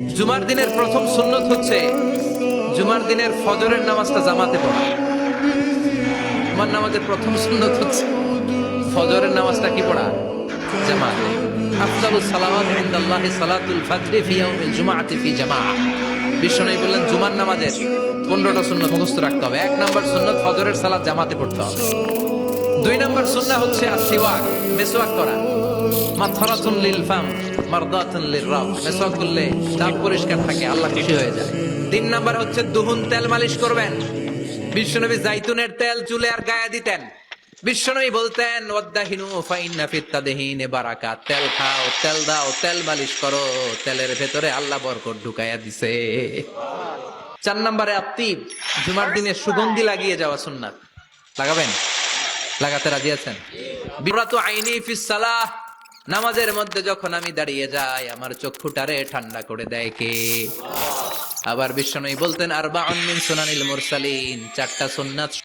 জুমার দিনের প্রথম সুন্নত হচ্ছে জুমার দিনের ফজরের নামাজটা জামাতে পড়া। জুমার নামাজের প্রথম সুন্নত হচ্ছে ফজরের নামাজটা কি পড়া? জামাতে। আফজালুস সালাওয়াত ইনদাল্লাহি সালাতুল ফাজরি ফি ইয়াউমিল জুমআতি ফি জামাআহ বিশ্বনবী বললেন, জুমার নামাজের 15টা সুন্নত মুখস্থ রাখতে হবে। এক নাম্বার সুন্নত, ফজরের সালাত জামাতে পড়তে হবে। দুই নম্বর সুন্নাহ হচ্ছে আসিওয়াক করা। মাথরাতুন লিল ফাম, মারদাতুন লির রাব। করলে দাঁত পরিষ্কার থাকে, আল্লাহ খুশি হয়ে যায়। তিন নাম্বার হচ্ছে দুহুন তেল মালিশ করবেন। বিশ্বনবী জাইতুনের তেল চুলে আর গায়ে দিতেন। বিশ্বনবী বলতেন, ওয়াদ্দাহিনু ফাইন্না ফিত তাদহিনে বারাকাত তেল খাও, তেল দাও, তেল মালিশ করো। তেলের ভেতরে আল্লাহ বরকত ঢুকাইয়া দিছে। চার নম্বরে আত্মীব জুমার দিনে সুগন্ধি লাগিয়ে যাওয়া সুন্নাত। লাগাবেন? লাগাতে রাজি আছেন? বিব্রত আইনি ফিসালাহ নামাজের মধ্যে যখন আমি দাঁড়িয়ে যাই, আমার চক্ষুটারে ঠান্ডা করে দেয় কে? আবার বিশ্বনবী বলতেন আরবা মিন সোনানিল মুরসালিন, চারটা সুন্নাত